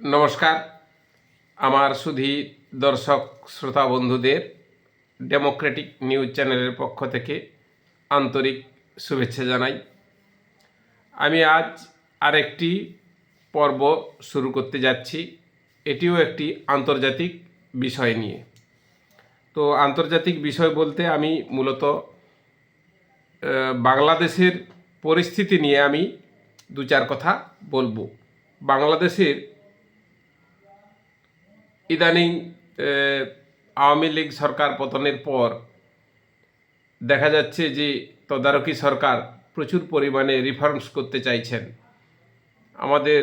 নমস্কার। আমার সুধী দর্শক শ্রোতা বন্ধুদের ডেমোক্রেটিক নিউজ চ্যানেলের পক্ষ থেকে আন্তরিক শুভেচ্ছা জানাই। আমি আজ আরেকটি পর্ব শুরু করতে যাচ্ছি। এটিও একটি আন্তর্জাতিক বিষয় নিয়ে। তো আন্তর্জাতিক বিষয় বলতে আমি মূলত বাংলাদেশের পরিস্থিতি নিয়ে আমি দু চার কথা বলব। বাংলাদেশের ইদানিং আওয়ামী লীগ সরকার পতনের পর দেখা যাচ্ছে যে তদারকি সরকার প্রচুর পরিমাণে রিফর্মস করতে চাইছেন। আমাদের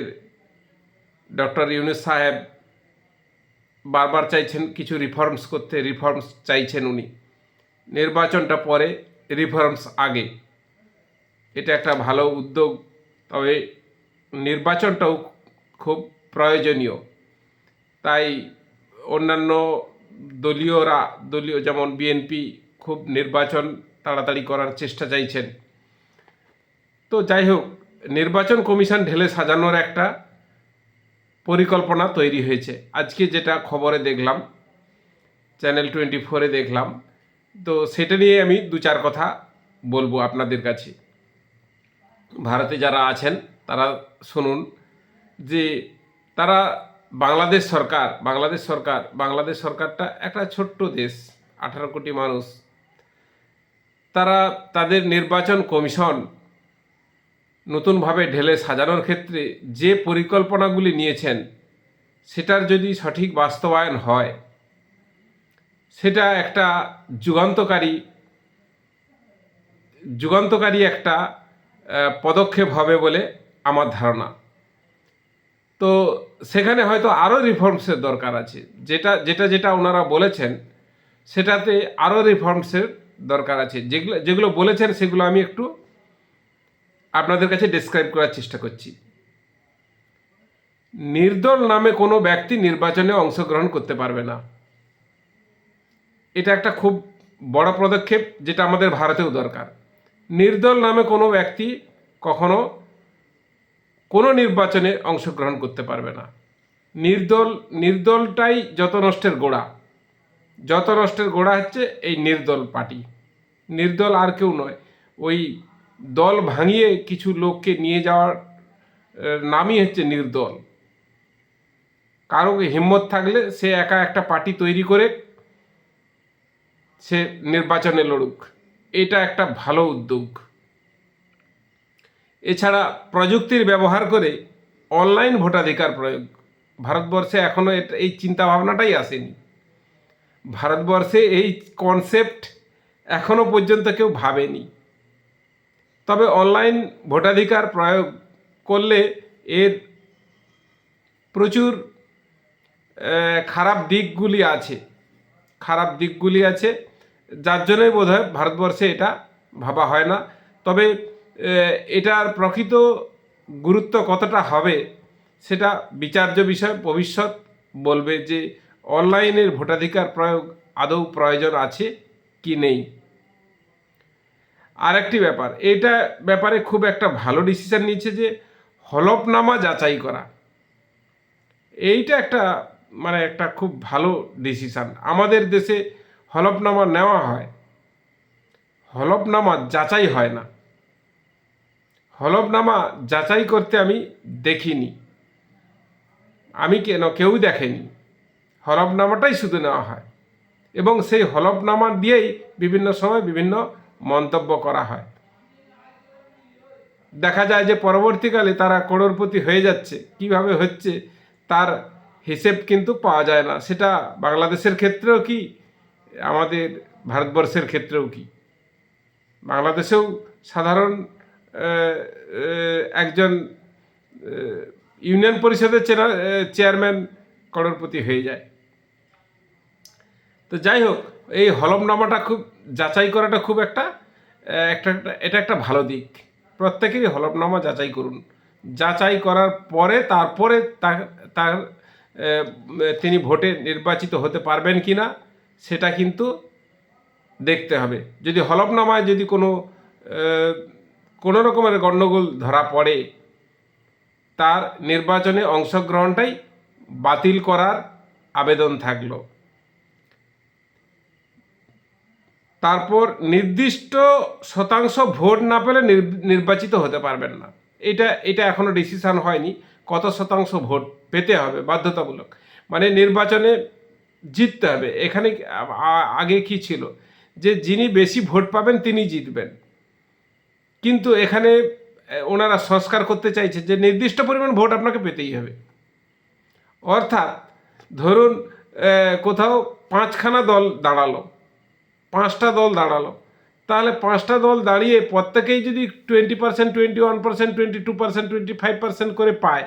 ডক্টর ইউনুস সাহেব বারবার চাইছেন কিছু রিফর্মস করতে রিফর্মস চাইছেন উনি। নির্বাচনটা পরে রিফর্মস আগে। এটা একটা ভালো উদ্যোগ, তবে নির্বাচনটাও খুব প্রয়োজনীয়। তাই অন্যান্য দলীয়রা, দলীয় যেমন বিএনপি খুব নির্বাচন তাড়াতাড়ি করার চেষ্টা চাইছেন। তো যাই হোক, নির্বাচন কমিশন ঢেলে সাজানোর একটা পরিকল্পনা তৈরি হয়েছে। আজকে যেটা খবরে দেখলাম চ্যানেল টোয়েন্টি ফোরে দেখলাম, তো সেটা নিয়ে আমি দু চার কথা বলব আপনাদের কাছে। ভারতে যারা আছেন, তারা শুনুন যে তারা বাংলাদেশ সরকার বাংলাদেশ সরকার, বাংলাদেশ সরকারটা একটা ছোট্ট দেশ, আঠারো কোটি মানুষ। তারা তাদের নির্বাচন কমিশন নতুনভাবে ঢেলে সাজানোর ক্ষেত্রে যে পরিকল্পনাগুলি নিয়েছেন, সেটার যদি সঠিক বাস্তবায়ন হয়, সেটা একটা যুগান্তকারী যুগান্তকারী একটা পদক্ষেপ হবে বলে আমার ধারণা। তো সেখানে হয়তো আরও রিফর্মসের দরকার আছে। যেটা যেটা যেটা ওনারা বলেছেন, সেটাতে আরও রিফর্মসের দরকার আছে। যেগুলো যেগুলো বলেছেন সেগুলো আমি একটু আপনাদের কাছে ডিসক্রাইব করার চেষ্টা করছি। নির্দল নামে কোনো ব্যক্তি নির্বাচনে অংশগ্রহণ করতে পারবে না। এটা একটা খুব বড় পদক্ষেপ, যেটা আমাদের ভারতেও দরকার। নির্দল নামে কোনো ব্যক্তি কখনো কোনো নির্বাচনে অংশগ্রহণ করতে পারবে না। নির্দল, নির্দলটাই যত নষ্টের গোড়া। যত নষ্টের গোড়া হচ্ছে এই নির্দল পার্টি। নির্দল আর কেউ নয়। ওই দল ভাঙিয়ে কিছু লোককে নিয়ে যাওয়ার নামই হচ্ছে নির্দল। কারও হিম্মত থাকলে সে একা একটা পার্টি তৈরি করে সে নির্বাচনে লড়ুক। এটা একটা ভালো উদ্যোগ। এছাড়া প্রযুক্তির ব্যবহার করে অনলাইন ভোটাধিকার প্রয়োগ। ভারতবর্ষে এখনও এই চিন্তাভাবনাটাই আসেনি। ভারতবর্ষে এই কনসেপ্ট এখনও পর্যন্ত কেউ ভাবেনি। তবে অনলাইন ভোটাধিকার প্রয়োগ করলে এর প্রচুর খারাপ দিকগুলি আছে। খারাপ দিকগুলি আছে, যার জন্যই বোধ হয় ভারতবর্ষে এটা ভাবা হয় না। তবে এটার প্রকৃত গুরুত্ব কতটা হবে সেটা বিচার্য বিষয় ভবিষ্যৎ বলবে যে অনলাইনের ভোটাধিকার প্রয়োগ আদৌ প্রয়োজন আছে কি নেই। আরেকটি ব্যাপার, এটা ব্যাপারে খুব একটা ভালো ডিসিশন নিয়েছে যে হলফনামা যাচাই করা। এইটা একটা মানে একটা খুব ভালো ডিসিশন আমাদের দেশে হলফনামা নেওয়া হয়, হলফনামা যাচাই হয় না। হলফনামা যাচাই করতে আমি দেখিনি। আমি কেন, কেউ দেখেনি। হলফনামাটাই শুধু নেওয়া হয়। এবং সেই হলফনামা দিয়েই বিভিন্ন সময় বিভিন্ন মন্তব্য করা হয়। দেখা যায় যে পরবর্তীকালে তারা করোড়পতি হয়ে যাচ্ছে। কীভাবে হচ্ছে, তার হিসেব কিন্তু পাওয়া যায় না। সেটা বাংলাদেশের ক্ষেত্রেও কি, আমাদের ভারতবর্ষের ক্ষেত্রেও কি? বাংলাদেশেও সাধারণ একজন ইউনিয়ন পরিষদের চেয়ারম্যান করোড়পতি হয়ে যায়। তো যাই হোক, এই হলফনামাটা খুব, যাচাই করাটা খুব একটা একটা, এটা একটা ভালো দিক। প্রত্যেকেরই হলফনামা যাচাই করুন। যাচাই করার পরে, তারপরে তার তিনি ভোটে নির্বাচিত হতে পারবেন কি না সেটা কিন্তু দেখতে হবে। যদি হলফনামায় যদি কোনো কোনো রকমের গণ্ডগোল ধরা পড়ে, তার নির্বাচনে অংশগ্রহণটাই বাতিল করার আবেদন থাকল। তারপর নির্দিষ্ট শতাংশ ভোট না পেলে নির- নির্বাচিত হতে পারবেন না। এটা এটা এখনও ডিসিশন হয়নি কত শতাংশ ভোট পেতে হবে বাধ্যতামূলক। মানে নির্বাচনে জিততে হবে। এখানে আগে কি ছিল? যে যিনি বেশি ভোট পাবেন তিনি জিতবেন। কিন্তু এখানে ওনারা সংস্কার করতে চাইছে যে নির্দিষ্ট পরিমাণ ভোট আপনাকে পেতেই হবে। অর্থাৎ ধরুন কোথাও পাঁচখানা দল দাঁড়াল, পাঁচটা দল দাঁড়াল, তাহলে পাঁচটা দল দাঁড়িয়ে প্রত্যেকেই যদি twenty percent twenty one percent twenty two percent twenty five percent করে পায়,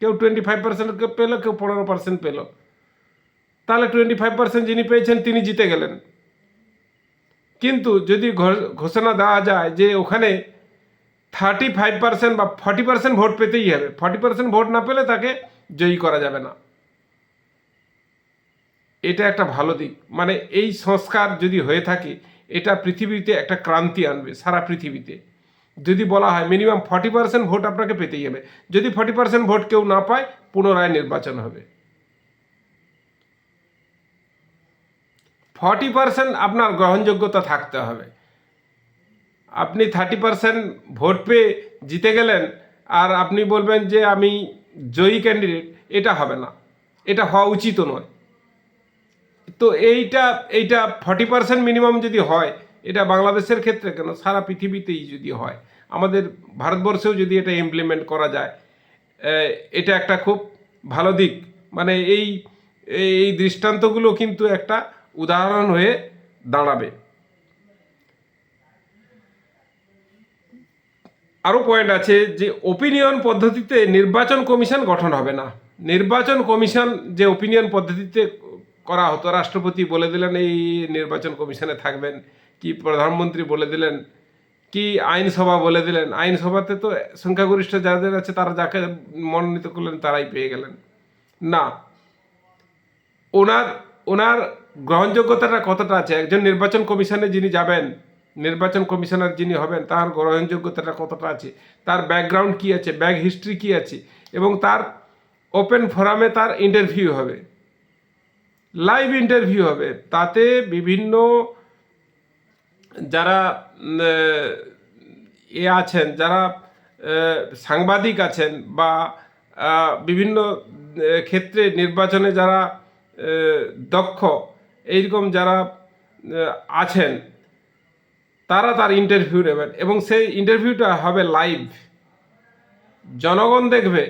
কেউ টোয়েন্টি ফাইভ পার্সেন্ট পেল, কেউ পনেরো পার্সেন্ট পেল, তাহলে টোয়েন্টি ফাইভ পার্সেন্ট যিনি পেয়েছেন তিনি জিতে গেলেন। কিন্তু যদি ঘোষণা দেওয়া যায় যে ওখানে থার্টি ফাইভ পার্সেন্ট বা ফর্টি পার্সেন্ট ভোট পেতেই হবে। ফর্টি পার্সেন্ট ভোট না পেলে তাকে জয়ী করা যাবে না। এটা একটা ভালো দিক। মানে এই সংস্কার যদি হয়ে থাকে, এটা পৃথিবীতে একটা ক্রান্তি আনবে, সারা পৃথিবীতে। যদি বলা হয় মিনিমাম ফর্টি পার্সেন্ট ভোট আপনাকে পেতেই হবে। যদি ফর্টি পার্সেন্ট ভোট কেউ না পায়, পুনরায় নির্বাচন হবে। ফর্টি পার্সেন্ট আপনার গ্রহণযোগ্যতা থাকতে হবে। আপনি থার্টি পার্সেন্ট ভোট পেয়ে জিতে গেলেন আর আপনি বলবেন যে আমি জয়ী ক্যান্ডিডেট এটা হবে না। এটা হওয়া উচিত নয়। তো এইটা এইটা ফর্টি পার্সেন্ট মিনিমাম যদি হয়, এটা বাংলাদেশের ক্ষেত্রে কেন? সারা পৃথিবীতেই যদি হয়। আমাদের ভারতবর্ষেও যদি এটা ইমপ্লিমেন্ট করা যায় এটা একটা খুব ভালো দিক। মানে এই এই দৃষ্টান্তগুলো কিন্তু একটা উদাহরণ হয়ে দাঁড়াবে। আরও পয়েন্ট আছে যে ওপিনিয়ন পদ্ধতিতে নির্বাচন কমিশন গঠন হবে না। নির্বাচন কমিশন যে ওপিনিয়ন পদ্ধতিতে করা হতো, রাষ্ট্রপতি বলে দিলেন, এই নির্বাচন কমিশনে থাকবেন। কি প্রধানমন্ত্রী বলে দিলেন, কি আইনসভা বলে দিলেন। আইনসভাতে তো সংখ্যাগরিষ্ঠ যাদের আছে, তারা যাকে মনোনীত করলেন, তারাই পেয়ে গেলেন। না। ওনার ওনার গ্রহণযোগ্যতাটা কতটা আছে? একজন নির্বাচন কমিশনে যিনি যাবেন, নির্বাচন কমিশনার যিনি হবেন, তার গ্রহণযোগ্যতাটা কতটা আছে? তার ব্যাকগ্রাউন্ড কি আছে? ব্যাক হিস্ট্রি কি আছে? এবং তার ওপেন ফোরামে তার ইন্টারভিউ হবে। লাইভ ইন্টারভিউ হবে। তাতে বিভিন্ন যারা, এ আছেন, যারা সাংবাদিক আছেন বা বিভিন্ন ক্ষেত্রে নির্বাচনে যারা দক্ষ এইরকম যারা আছেন, তারা তার ইন্টারভিউ নেবেন এবং সেই ইন্টারভিউটা হবে লাইভ জনগণ দেখবে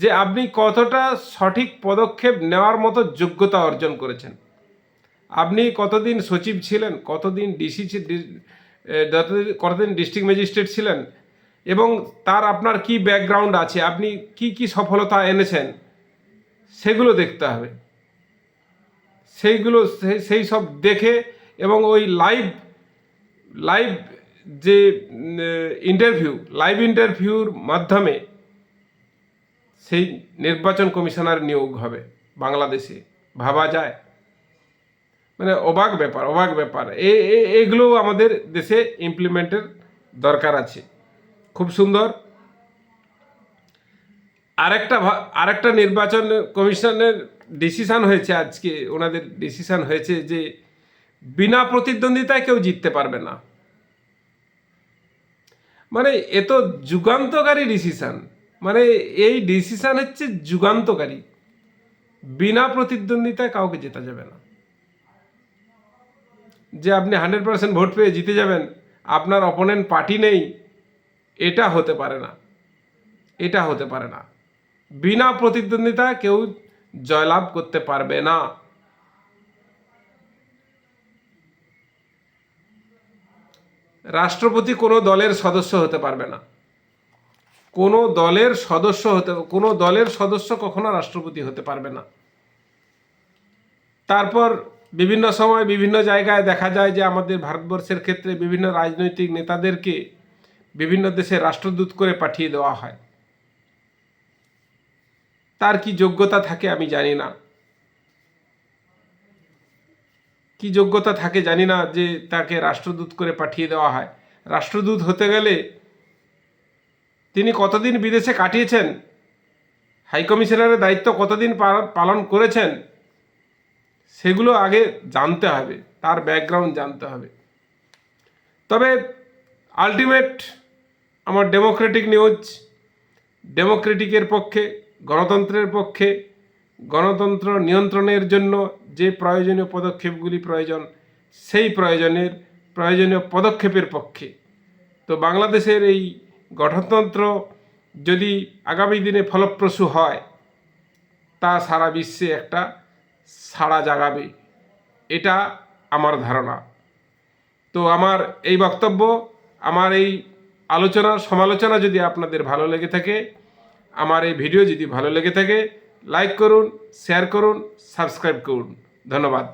যে আপনি কতটা সঠিক পদক্ষেপ নেওয়ার মতো যোগ্যতা অর্জন করেছেন। আপনি কতদিন সচিব ছিলেন, কতদিন ডিসি কতদিন ডিস্ট্রিক্ট ম্যাজিস্ট্রেট ছিলেন এবং তার আপনার কি ব্যাকগ্রাউন্ড আছে, আপনি কি কি সফলতা এনেছেন, সেগুলো দেখতে হবে। সেইগুলো সেই- সব দেখে এবং ওই লাইভ লাইভ যে ইন্টারভিউ লাইভ ইন্টারভিউর মাধ্যমে সেই নির্বাচন কমিশনার নিয়োগ হবে বাংলাদেশে। ভাবা যায়। মানে অবাক ব্যাপার অবাক ব্যাপার। এগুলো আমাদের দেশে ইমপ্লিমেন্টের দরকার আছে। খুব সুন্দর। আরেকটা আরেকটা নির্বাচন কমিশনের ডিসিশন হয়েছে, আজকে ওনাদের ডিসিশন হয়েছে যে বিনা প্রতিদ্বন্দ্বিতায় কেউ জিততে পারবে না। মানে এ তো যুগান্তকারী ডিসিশন মানে এই ডিসিশন হচ্ছে যুগান্তকারী। বিনা প্রতিদ্বন্দ্বিতায় কাউকে জেতা যাবে না। যে আপনি হান্ড্রেড পার্সেন্ট ভোট পেয়ে জিতে যাবেন, আপনার অপোনেন্ট পার্টি নেই, এটা হতে পারে না। এটা হতে পারে না। বিনা প্রতিদ্বন্দ্বিতা কেউ জয়লাভ করতে পারবে না। রাষ্ট্রপতি কোনো দলের সদস্য হতে পারবে না। কোনো দলের সদস্য হতে, কোনো দলের সদস্য কখনো রাষ্ট্রপতি হতে পারবে না। তারপর বিভিন্ন সময় বিভিন্ন জায়গায় দেখা যায় যে আমাদের ভারতবর্ষের ক্ষেত্রে বিভিন্ন রাজনৈতিক নেতাদেরকে বিভিন্ন দেশে রাষ্ট্রদূত করে পাঠিয়ে দেওয়া হয়। তার কি যোগ্যতা থাকে আমি জানি না। কি যোগ্যতা থাকে জানি না যে তাকে রাষ্ট্রদূত করে পাঠিয়ে দেওয়া হয়। রাষ্ট্রদূত হতে গেলে তিনি কতদিন বিদেশে কাটিয়েছেন? হাইকমিশনারের দায়িত্ব কতদিন পালন করেছেন? সেগুলো আগে জানতে হবে, তার ব্যাকগ্রাউন্ড জানতে হবে। তবে আলটিমেট আমার ডেমোক্রেটিক নিউজ ডেমোক্রেটিকের পক্ষে গণতন্ত্রের পক্ষে গণতন্ত্র নিয়ন্ত্রণের জন্য যে প্রয়োজনীয় পদক্ষেপগুলি প্রয়োজন, সেই প্রয়োজনের প্রয়োজনীয় পদক্ষেপের পক্ষে। তো বাংলাদেশের এই গঠনতন্ত্র যদি আগামী দিনে ফলপ্রসূ হয়, তা সারা বিশ্বে একটা সাড়া জাগাবে। এটা আমার ধারণা। তো আমার এই বক্তব্য, আমার এই আলোচনা, সমালোচনা যদি আপনাদের ভালো লেগে থাকে আমার এই ভিডিও যদি ভালো লেগে থাকে লাইক করুন শেয়ার করুন সাবস্ক্রাইব করুন। ধন্যবাদ।